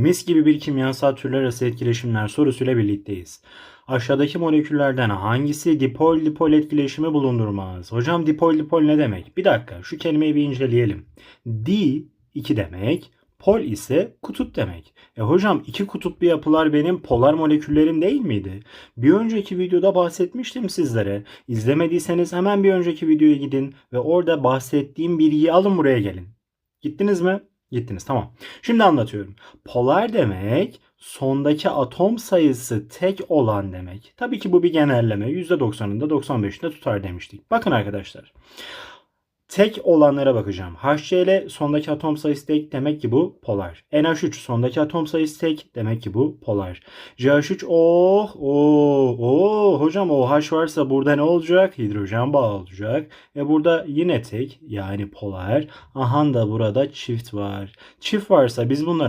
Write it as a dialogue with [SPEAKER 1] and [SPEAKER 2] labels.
[SPEAKER 1] Mis gibi bir kimyasal türler arası etkileşimler sorusuyla birlikteyiz. Aşağıdaki moleküllerden hangisi dipol dipol etkileşimi bulundurmaz? Hocam dipol dipol ne demek? Bir dakika şu kelimeyi bir inceleyelim. Di 2 demek, pol ise kutup demek. E hocam iki kutuplu yapılar benim polar moleküllerim değil miydi? Bir önceki videoda bahsetmiştim sizlere. İzlemediyseniz hemen bir önceki videoya gidin ve orada bahsettiğim bilgiyi alın buraya gelin. Gittiniz mi? Gittiniz tamam. Şimdi anlatıyorum. Polar demek sondaki atom sayısı tek olan demek. Tabii ki bu bir genelleme. %90'ında 95'inde tutar demiştik. Bakın arkadaşlar. Tek olanlara bakacağım. HCl sondaki atom sayısı tek demek ki bu polar. NH3 sondaki atom sayısı tek demek ki bu polar. CH3 oh oh oh hocam OH varsa burada ne olacak? Hidrojen bağı olacak. E burada yine tek yani polar. Aha da burada çift var. Çift varsa biz bunlara